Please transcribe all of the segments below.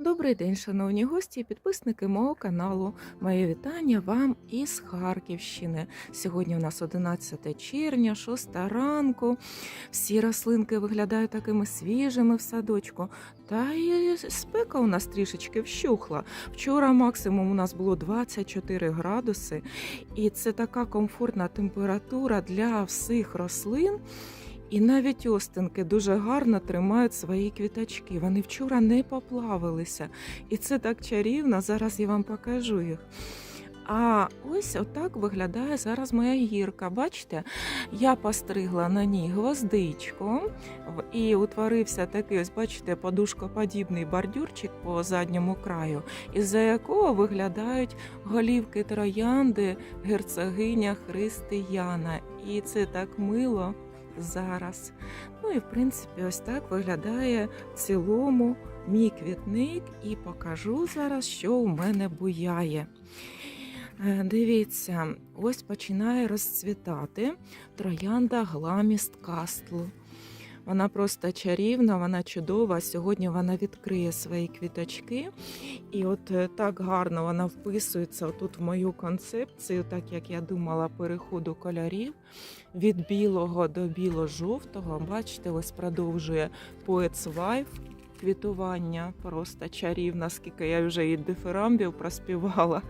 Добрий день, шановні гості і підписники мого каналу. Моє вітання вам із Харківщини. Сьогодні у нас 11 червня, 6 ранку. Всі рослинки виглядають такими свіжими в садочку. Та і спека у нас трішечки вщухла. Вчора максимум у нас було 24 градуси, і це така комфортна температура для всіх рослин. І навіть остинки дуже гарно тримають свої квіточки. Вони вчора не поплавилися. І це так чарівно. Зараз я вам покажу їх. А ось отак виглядає зараз моя гірка. Бачите, я постригла на ній гвоздичку і утворився такий, ось бачите, подушкоподібний бордюрчик по задньому краю, із-за якого виглядають голівки троянди герцогиня Християна. І це так мило зараз. Ну і в принципі, ось так виглядає в цілому мій квітник, і покажу зараз, що у мене буяє. Е, Дивіться, ось починає розцвітати троянда Гламіст Кастл. Вона просто чарівна, вона чудова. Сьогодні вона відкриє свої квіточки. І от е, так гарно вона вписується тут в мою концепцію, так як я думала, переходу кольорів від білого до біло-жовтого. Бачите, ось продовжує Poet's Wife квітування. Просто чарівна, скільки я вже і дифирамбів проспівала.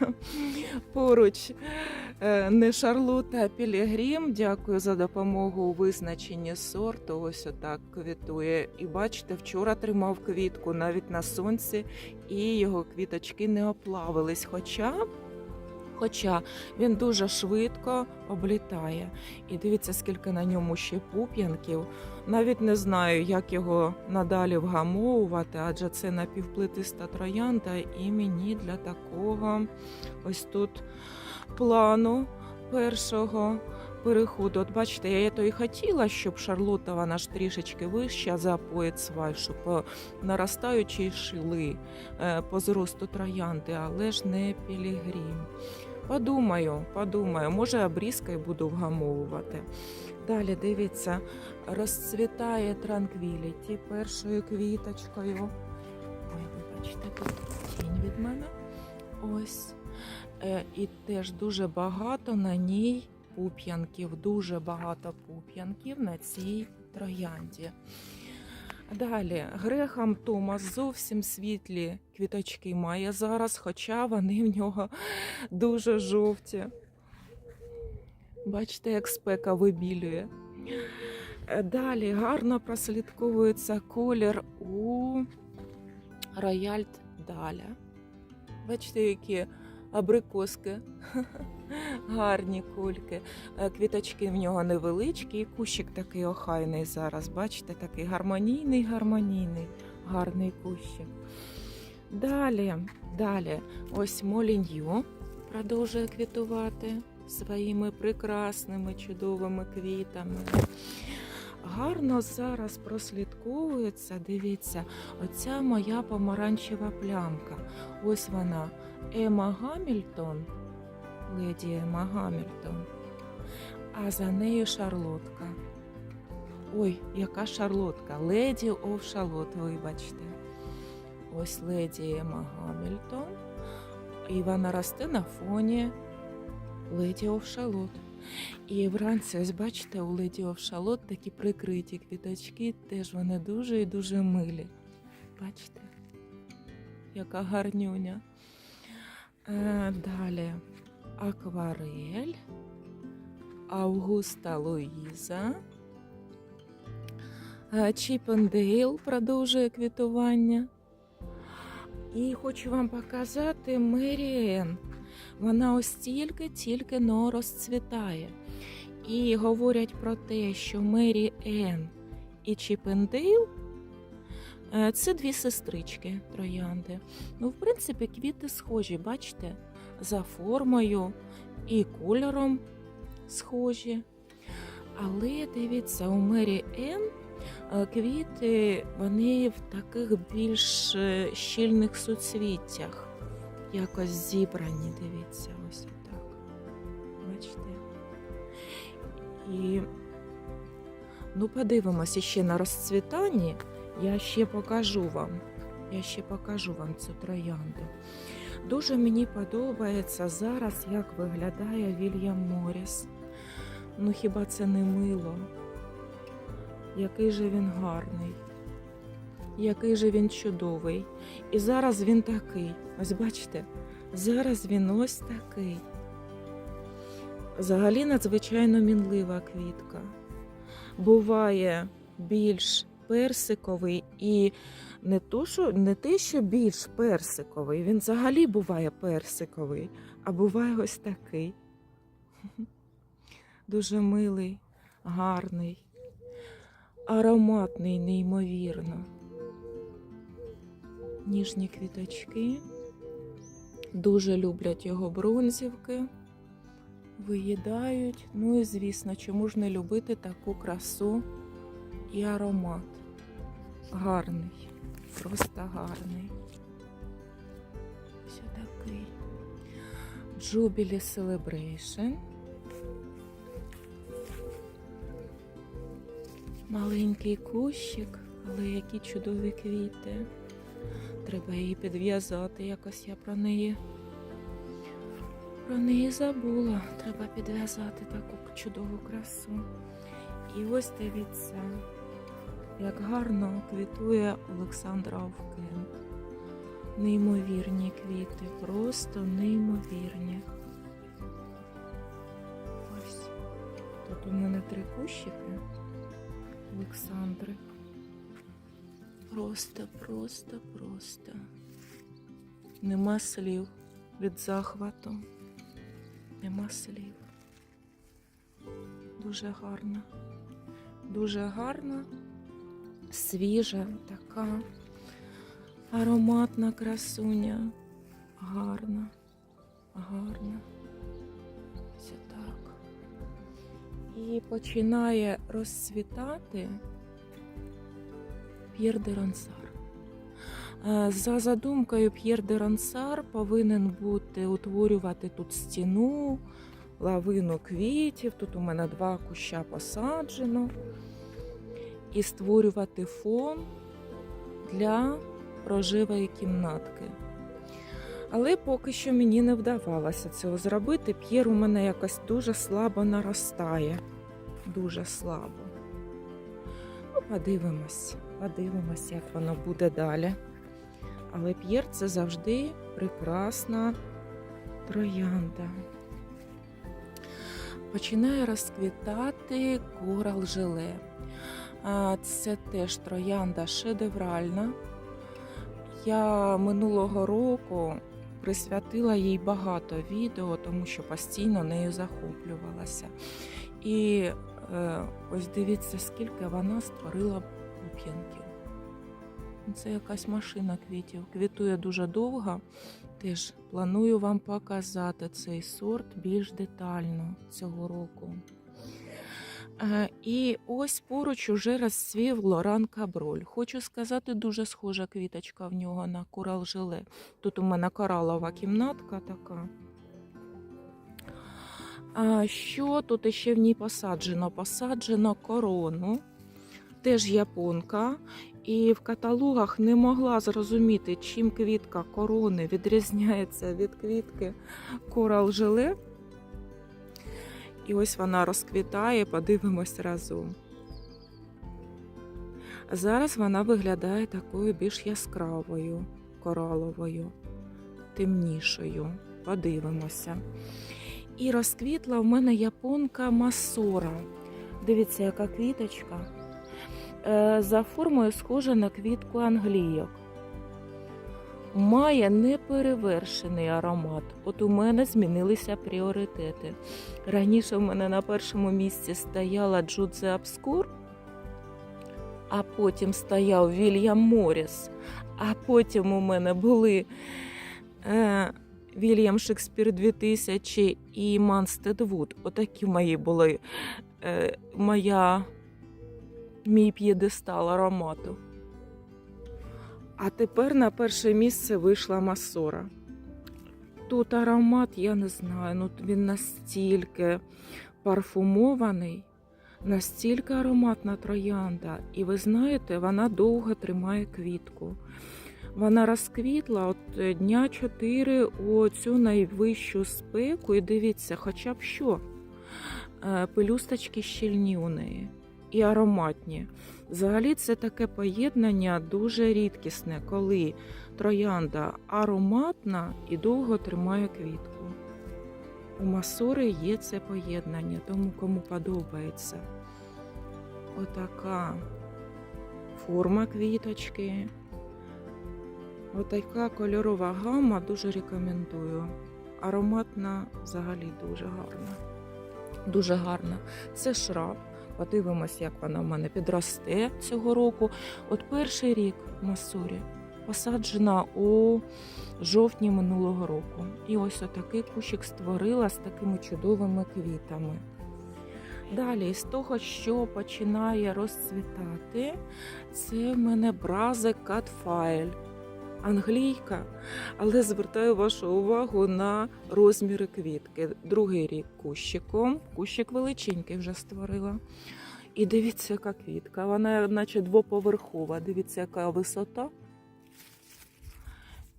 Поруч не Шарлота, а Пілігрім. Дякую за допомогу у визначенні сорту. Ось отак квітує. І бачите, вчора тримав квітку навіть на сонці, і його квіточки не оплавились. Хоча Хоча він дуже швидко облітає. І дивіться, скільки на ньому ще пуп'янків. Навіть не знаю, як його надалі вгамовувати, адже це напівплетиста троянда, і мені для такого ось тут плану першого переходу. От бачите, я то і хотіла, щоб Шарлота вона ж трішечки вища за поетсвай, щоб по наростаючі шили е, по зросту троянди, але ж не пілігрім. Подумаю, подумаю, може обрізкою буду вгамовувати. Далі дивіться, розцвітає транквіліті першою квіточкою. Ой, ви бачите, тут тінь від мене. Ось. Е, і теж дуже багато на ній пуп'янків, дуже багато пуп'янків на цій троянді. Далі Грехам Томас зовсім світлі квіточки має зараз, хоча вони в нього дуже жовті. Бачите, як спека вибілює. Е, Далі гарно прослідковується колір у Рояльт Даля. Бачите, які абрикоски. Гарні кульки. Е, Квіточки в нього невеличкі, і кущик такий охайний зараз. Бачите, такий гармонійний, гармонійний, гарний кущик. Далі, далі, ось Молінью продовжує квітувати своїми прекрасними чудовими квітами. Гарно зараз прослідковується, дивіться, оця моя помаранчева плямка. Ось вона Ема Гамільтон, леді Ема Гамільтон, а за нею Шарлотка. Ой, яка Шарлотка? Леді Оф Шарлот, вибачте. Ось леді Ема Гамільтон. І вона росте на фоні леді Оф Шарлот. І вранці, ось бачите, у леді Оф Шарлот такі прикриті квіточки, теж вони дуже і дуже милі. Бачите, яка гарнюня. Е, далі акварель, Августа Луїза. Е, Чіпендейл продовжує квітування. І хочу вам показати Меріен. Вона ось тільки-тільки но розцвітає. І говорять про те, що Мері Енн і Чіпендейл це дві сестрички троянди. Ну, в принципі, квіти схожі, бачите, за формою і кольором схожі. Але дивіться, у Мері Енн е, квіти вони в таких більш е, щільних суцвіттях. Якось зібрані, дивіться, ось так. Бачите? І ну, подивимося ще на розцвітанні. Я ще покажу вам. Я ще покажу вам цю троянду. Дуже мені подобається зараз, як виглядає Вільям Моріс. Ну хіба це не мило? Який же він гарний, який же він чудовий. І зараз він такий. Ось бачите, зараз він ось такий. Взагалі надзвичайно мінлива квітка. Буває більш персиковий і не, то, що, не те, що більш персиковий, він взагалі буває персиковий, а буває ось такий. Дуже милий, гарний, ароматний, неймовірно. Ніжні квіточки. Дуже люблять його бронзівки, виїдають. Ну і звісно, чому ж не любити таку красу і аромат. Гарний, просто гарний. Ось такий. Jubilee Celebration. Маленький кущик, але які чудові квіти. Треба її підв'язати, якось я про неї. Про неї забула. Треба підв'язати таку чудову красу. І ось дивіться, як гарно квітує Олександра Овкен. Неймовірні квіти, просто неймовірні. Ось. Тут у мене три кущики Олександри. Просто, просто, просто. Нема слів від захвату. Нема слів. Дуже гарна. Дуже гарна, свіжа, така ароматна красуня. Гарна, гарна. Ось так. І починає розцвітати П'єр де Рансар. За задумкою П'єр де Рансар повинен бути утворювати тут стіну, лавину квітів. Тут у мене два куща посаджено. І створювати фон для рожевої кімнатки. Але поки що мені не вдавалося цього зробити. П'єр у мене якось дуже слабо наростає. Дуже слабо. Ну, подивимось, подивимось, як воно буде далі. Але П'єр це завжди прекрасна троянда. Починає розквітати корал желе. Це теж троянда шедевральна. Я минулого року присвятила їй багато відео, тому що постійно нею захоплювалася. І е, ось дивіться, скільки вона створила пуп'янків. Це якась машина квітів. Квітує дуже довго. Теж планую вам показати цей сорт більш детально цього року. Е, І ось поруч уже розцвів Лоран Каброль. Хочу сказати, дуже схожа квіточка в нього на корал желе. Тут у мене коралова кімнатка така. А що тут ще в ній посаджено? Посаджено корону, теж японка. І в каталогах не могла зрозуміти, чим квітка корони відрізняється від квітки корал желе. І ось вона розквітає, подивимось разом. Зараз вона виглядає такою більш яскравою, кораловою, темнішою. Подивимося. І розквітла в мене японка Масора. Дивіться, яка квіточка. Е, За формою схожа на квітку англійок. Має неперевершений аромат. От у мене змінилися пріоритети. Раніше в мене на першому місці стояла Джудзе Абскур, а потім стояв Вільям Моріс, а потім у мене були е, Вільям Шекспір 2000 і Манстед Вуд. Отакі мої були е, моя, мій п'єдестал аромату. А тепер на перше місце вийшла Масора. Тут аромат, я не знаю, ну він настільки парфумований, настільки ароматна троянда. І ви знаєте, вона довго тримає квітку. Вона розквітла от е, дня 4 у цю найвищу спеку. І дивіться, хоча б що. Е, Пелюсточки щільні у неї і ароматні. Взагалі, це таке поєднання дуже рідкісне, коли троянда ароматна і довго тримає квітку. У масори є це поєднання, тому кому подобається. Отака форма квіточки. Отака кольорова гама дуже рекомендую. Ароматна взагалі дуже гарна. Дуже гарна. Це шраб. Подивимось, як вона в мене підросте цього року. От перший рік Масурі посаджена у жовтні минулого року. І ось отакий кущик створила з такими чудовими квітами. Далі, з того, що починає розцвітати, це в мене бразе Catfile. Англійка, але звертаю вашу увагу на розміри квітки. Другий рік кущиком, кущик величенький вже створила. І дивіться, яка квітка. Вона, наче двоповерхова. Дивіться, яка висота.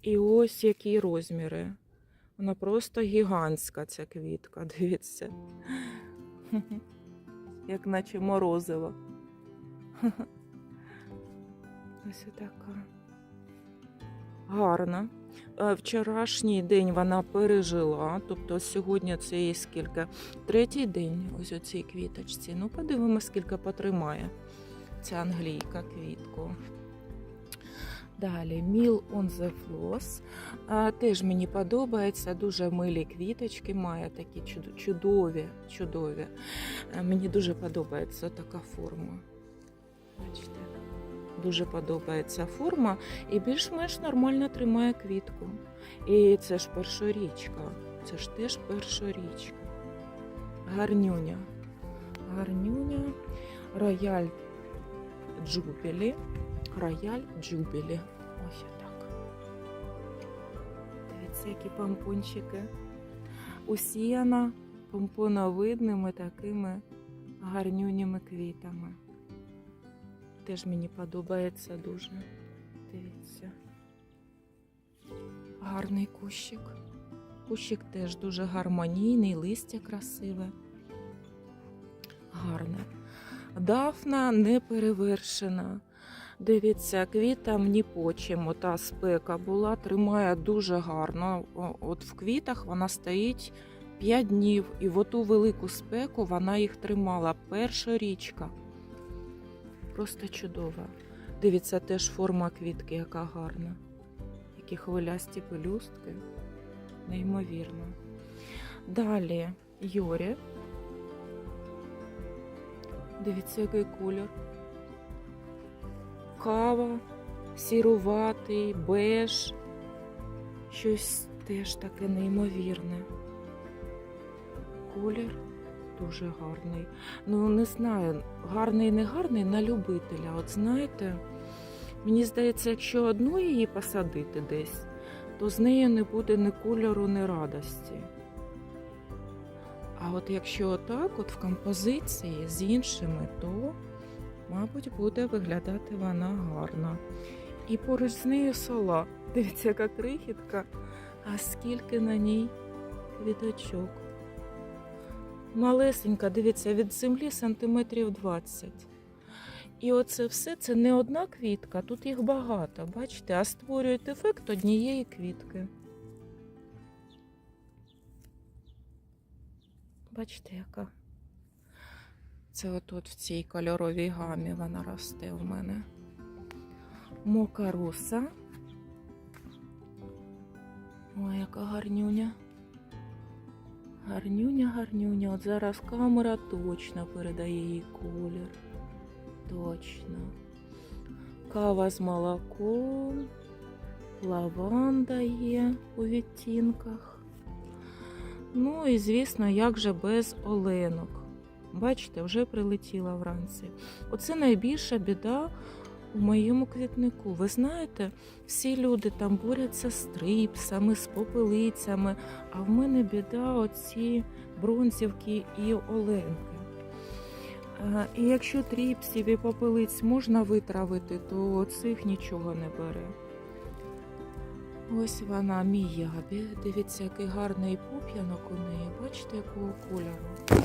І ось які розміри. Вона просто гігантська, ця квітка. Дивіться. Як наче морозиво. Ось така. Гарна. Е, Вчорашній день вона пережила, тобто сьогодні це їй скільки? Третій день ось у цій квіточці. Ну, подивимося, скільки потримає ця англійка квітку. Далі Meal on the Floss. Теж мені подобається, дуже милі квіточки має, такі чудові, чудові. Е, Мені дуже подобається така форма. Бачите? Дуже подобається форма і більш-менш нормально тримає квітку. І це ж першорічка. Це ж теж першорічка. Гарнюня. Гарнюня. Рояль Джубілі. Рояль Джубілі. Ось так. Дивіться, які помпончики. Усіяна помпоновидними такими гарнюніми квітами. Теж мені подобається дуже. Дивіться. Гарний кущик. Кущик теж дуже гармонійний, листя красиве. Гарне. Дафна не перевершена. Дивіться, квітам ні по чому. Та спека була, тримає дуже гарно. От в квітах вона стоїть 5 днів, і в оту велику спеку вона їх тримала. Перша річка. Просто чудова. Дивіться, теж форма квітки, яка гарна. Які хвилясті пелюстки. Неймовірно. Далі Йорі. Дивіться, який кольор. Кава, сіруватий, беж. Щось теж таке неймовірне. Колір дуже гарний. Ну, не знаю, гарний, не гарний на любителя. От знаєте, мені здається, якщо одну її посадити десь, то з нею не буде ні кольору, ні радості. А от якщо отак, от в композиції з іншими, то, мабуть, буде виглядати вона гарно. І поруч з нею сола. Дивіться, яка крихітка, а скільки на ній квіточок. Малесенька, дивіться, від землі сантиметрів 20. І оце все це не одна квітка, тут їх багато, бачите, а створюють ефект однієї квітки. Бачите, яка? Це отут в цій кольоровій гамі вона росте у мене. Мокаруса. Ой, яка гарнюня. Гарнюня, гарнюня. От зараз камера точно передає їй колір. Точно. Кава з молоком, лаванда є у відтінках. Ну і, звісно, як же без оленок. Бачите, вже прилетіла вранці. Оце найбільша біда у моєму квітнику. Ви знаєте, всі люди там борються з трипсами, з попелицями, а в мене біда оці бронзівки і оленки. І якщо тріпсів і попелиць можна витравити, то цих нічого не бере. Ось вона міябі. Дивіться, який гарний пуп'янок у неї. Бачите, якого кольору.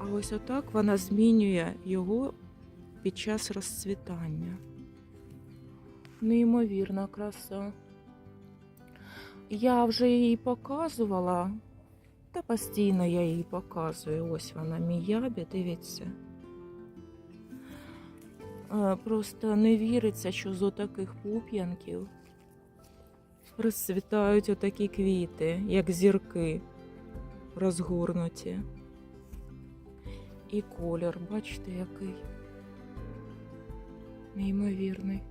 А ось отак вона змінює його під час розцвітання. Неймовірна краса. Я вже її показувала, та постійно я її показую. Ось вона міябі, дивіться. Е, Просто не віриться, що з отаких пуп'янків розцвітають отакі квіти, як зірки розгорнуті. І колір, бачите, який неймовірний.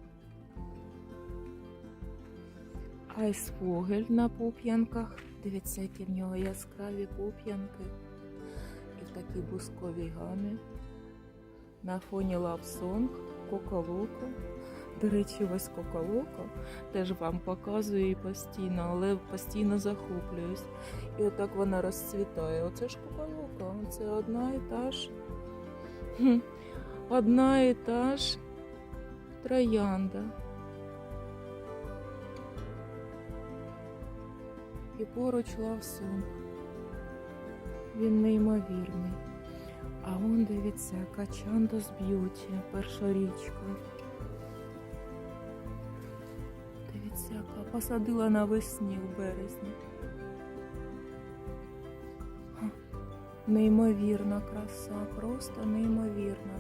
Айсфогель на пуп'янках. Дивіться, які в нього яскраві пуп'янки. І в такій бусковій гамі. На фоні лавсонг, коколоко. До речі, ось коколоко теж вам показую і постійно, але постійно захоплююсь. І отак вона розцвітає. Оце ж куколока, це одна і та ж. Одна і та ж троянда. І поруч лавсон. Він неймовірний. А он дивіться, Качандос Б'юті, перша річка. Дивіться, яка посадила навесні у березні. Неймовірна краса, просто неймовірна.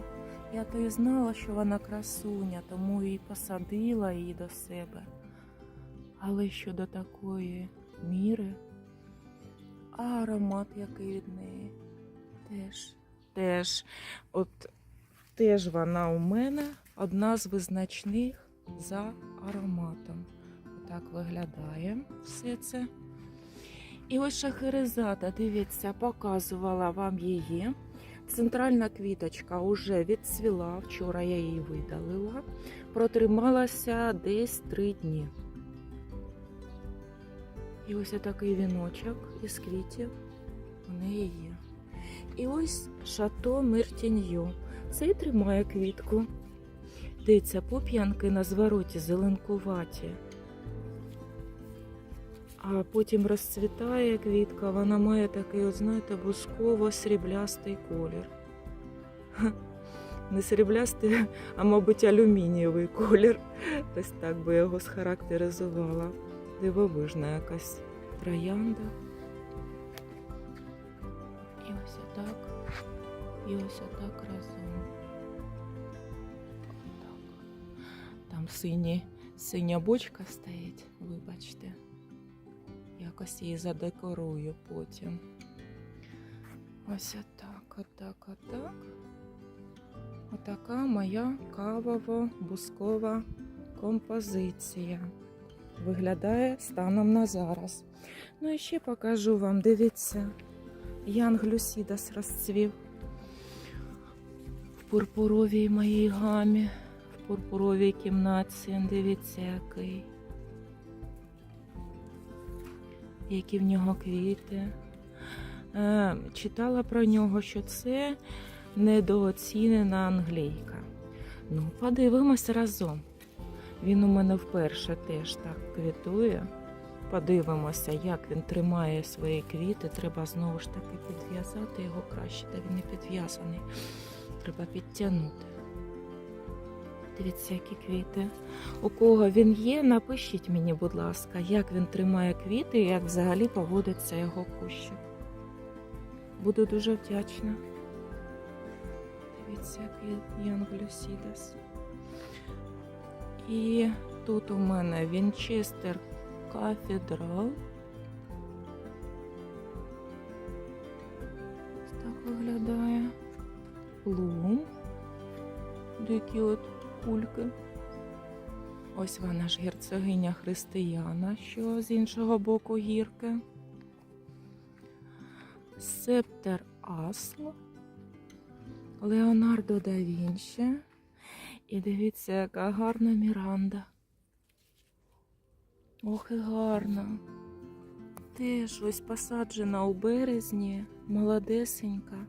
Я то і знала, що вона красуня, тому і посадила її до себе. Але щодо такої міри, аромат який від неї теж, теж, от теж вона у мене одна з визначних за ароматом. Отак виглядає все це. І ось шахерезада, дивіться, показувала вам її. Центральна квіточка вже відцвіла. Вчора я її видалила. Протрималася десь три дні. І ось такий віночок із квітів у неї є. І ось шато Мертіньо. Цей тримає квітку. Дивіться, пуп'янки на звороті зеленкуваті. А потім розцвітає квітка, вона має такий, от, знаєте, бусково-сріблястий колір. Не сріблястий, а, мабуть, алюмінієвий колір. Ось так би його схарактеризувала. Дивовижна якась троянда. І ось отак. І ось отак разом. Там сині, синя бочка стоїть, вибачте. Якось її задекорую потім. Ось отак, отак, отак. Отака моя кавово-бускова композиція. Виглядає станом на зараз. Ну і ще покажу вам, дивіться, Янг Люсідас розцвів в пурпуровій моїй гамі, в пурпуровій кімнаті. Дивіться, який. Які в нього квіти. Е, читала про нього, що це недооцінена англійка. Ну, подивимось разом. Він у мене вперше теж так квітує. Подивимося, як він тримає свої квіти. Треба знову ж таки підв'язати його краще, та він не підв'язаний. Треба підтягнути. Дивіться, які квіти. У кого він є, напишіть мені, будь ласка, як він тримає квіти і як взагалі поводиться його кущик. Буду дуже вдячна. Дивіться, який Янглюсідас. І тут у мене Вінчестер Кафедрал. Так виглядає. Плум. Дикі от кульки. Ось вона ж герцогиня Християна, що з іншого боку гірки. Септер Асло. Леонардо да Вінчі. І дивіться, яка гарна Міранда. Ох, і гарна. Теж ось посаджена у березні, молодесенька.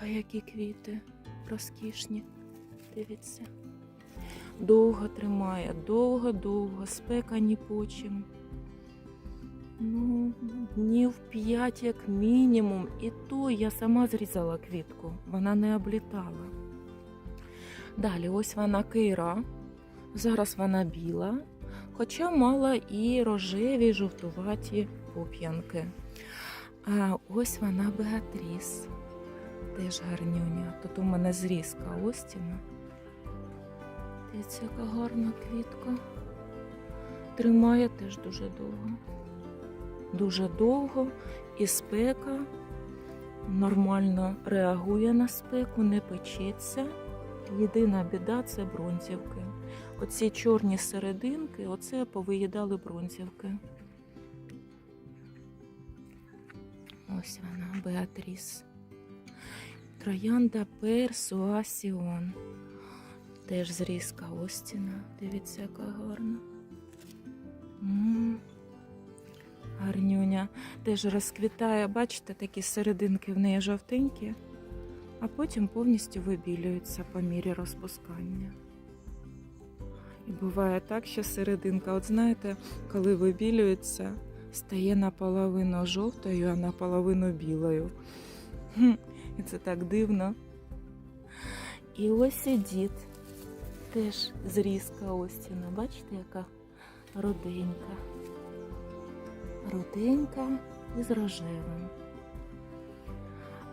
А які квіти розкішні. Дивіться. довго тримає, довго-довго, спека ні по чим. Ну, днів п'ять як мінімум. І то я сама зрізала квітку, вона не облітала. Далі, ось вона кейра. Зараз вона біла, хоча мала і рожеві, жовтуваті пуп'янки. А ось вона Беатріс. Теж гарнюня. Тут у мене зрізка Остіна. Дивіться, яка гарна квітка. Тримає теж дуже довго. Дуже довго і спека нормально реагує на спеку, не печеться. Єдина біда це бронзівки. Оці чорні серединки, оце повиїдали бронзівки. Ось вона, Беатріс. Троянда Персуасіон. Теж зрізка Остіна. Дивіться, яка гарна. М, Гарнюня. Теж розквітає, бачите, такі серединки в неї жовтенькі, а потім повністю вибілюються по мірі розпускання. І буває так, що серединка, от знаєте, коли вибілюється, стає наполовину жовтою, а наполовину білою. І це так дивно. І ось і дід. Теж зрізка Остіна. Бачите, яка руденька. Руденька і з рожевим.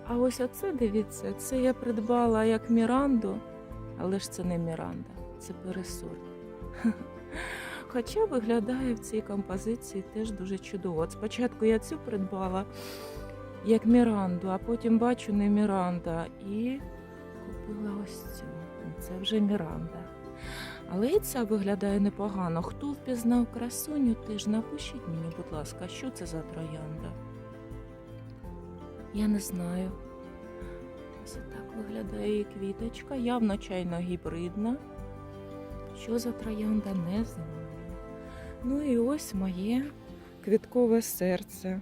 А ось оце, дивіться, це я придбала як Міранду, але ж це не Міранда, це пересорт. Хоча виглядає в цій композиції теж дуже чудово. От спочатку я цю придбала як Міранду, а потім бачу не Міранда і купила ось цю. Це вже Міранда. Але і ця виглядає непогано. Хто впізнав красуню, теж напишіть мені, будь ласка, що це за троянда. Я не знаю. Ось так виглядає її квіточка, явно чайно гібридна. Що за троянда, не знаю. Ну і ось моє квіткове серце.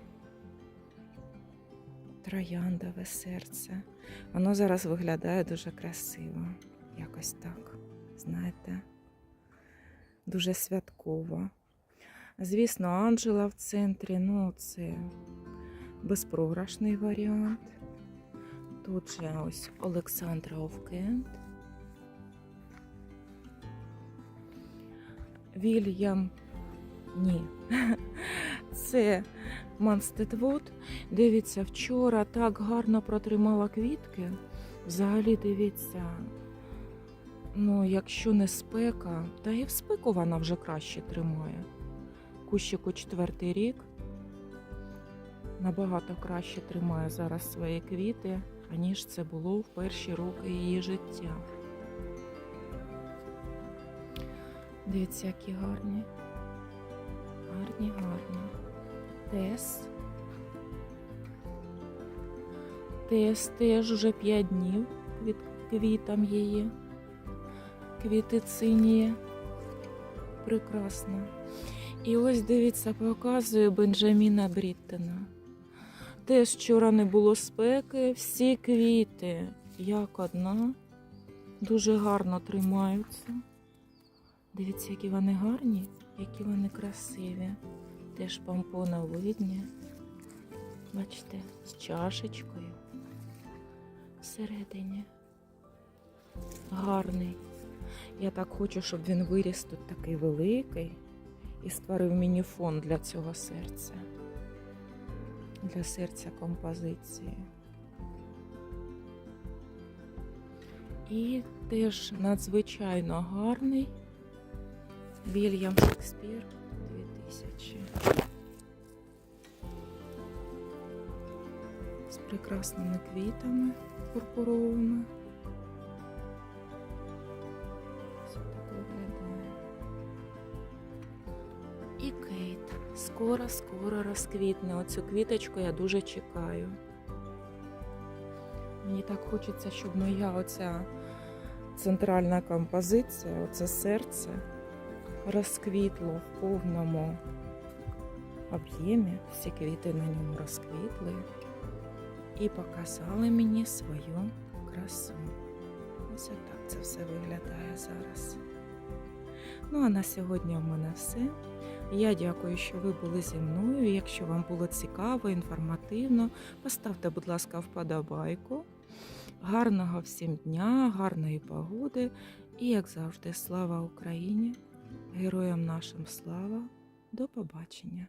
Трояндове серце. Воно зараз виглядає дуже красиво. Якось так, знаєте, дуже святково. Звісно, Анджела в центрі, ну це безпрограшний варіант. Тут же ось Олександра Овкент. Вільям. Ні. Це Манстедвуд. Дивіться, вчора так гарно протримала квітки. Взагалі, дивіться, ну, якщо не спека, та і в спеку вона вже краще тримає. Кущику четвертий рік. Набагато краще тримає зараз свої квіти, аніж це було в перші роки її життя. Дивіться, які гарні. Гарні, гарні. Тес. Тес теж уже 5 днів від квітам її. Квіти циніє. Прекрасно. І ось дивіться, показую Бенджаміна Бріттена. Теж вчора не було спеки, всі квіти, як одна, дуже гарно тримаються. Дивіться, які вони гарні, які вони красиві. Теж помпоновидні. Бачите, з чашечкою всередині. Гарний. Я так хочу, щоб він виріс тут такий великий і створив мені фон для цього серця. Для серця композиції. І теж надзвичайно гарний Вільям Шекспір 2000. З прекрасними квітами пурпуровими. Скоро-скоро розквітне. Оцю квіточку я дуже чекаю. Мені так хочеться, щоб моя оця центральна композиція, оце серце, розквітло в повному об'ємі. Всі квіти на ньому розквітли і показали мені свою красу. Ось отак це все виглядає зараз. Ну а на сьогодні в мене все. Я дякую, що ви були зі мною. Якщо вам було цікаво, інформативно, поставте, будь ласка, вподобайку. Гарного всім дня, гарної погоди і, як завжди, слава Україні! Героям нашим слава! До побачення!